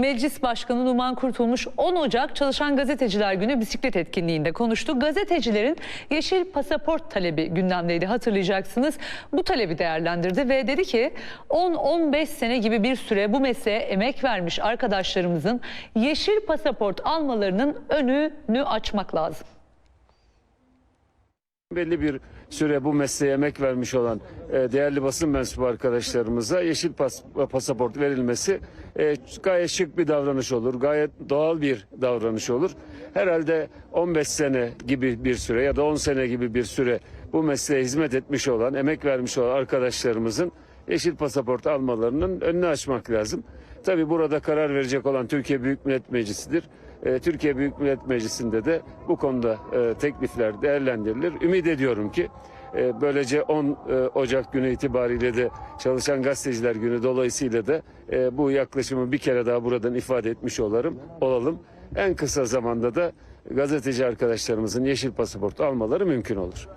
Meclis Başkanı Numan Kurtulmuş 10 Ocak Çalışan Gazeteciler Günü bisiklet etkinliğinde konuştu. Gazetecilerin yeşil pasaport talebi gündemdeydi hatırlayacaksınız. Bu talebi değerlendirdi ve dedi ki 10-15 sene gibi bir süre bu mesleğe emek vermiş arkadaşlarımızın yeşil pasaport almalarının önünü açmak lazım. Belli bir süre bu mesleğe emek vermiş olan e, değerli basın mensubu arkadaşlarımıza yeşil pas, pasaport verilmesi e, gayet şık bir davranış olur. Gayet doğal bir davranış olur. Herhalde 15 sene gibi bir süre ya da 10 sene gibi bir süre bu mesleğe hizmet etmiş olan, emek vermiş olan arkadaşlarımızın yeşil pasaport almalarının önünü açmak lazım. Tabi burada karar verecek olan Türkiye Büyük Millet Meclisi'dir. E, Türkiye Büyük Millet Meclisi'nde de bu konuda e, teklifler değerlendirilir. Ümit ediyorum ki e, böylece 10 e, Ocak günü itibariyle de Çalışan Gazeteciler Günü dolayısıyla da e, bu yaklaşımı bir kere daha buradan ifade etmiş olarım, olalım. En kısa zamanda da gazeteci arkadaşlarımızın yeşil pasaport almaları mümkün olur.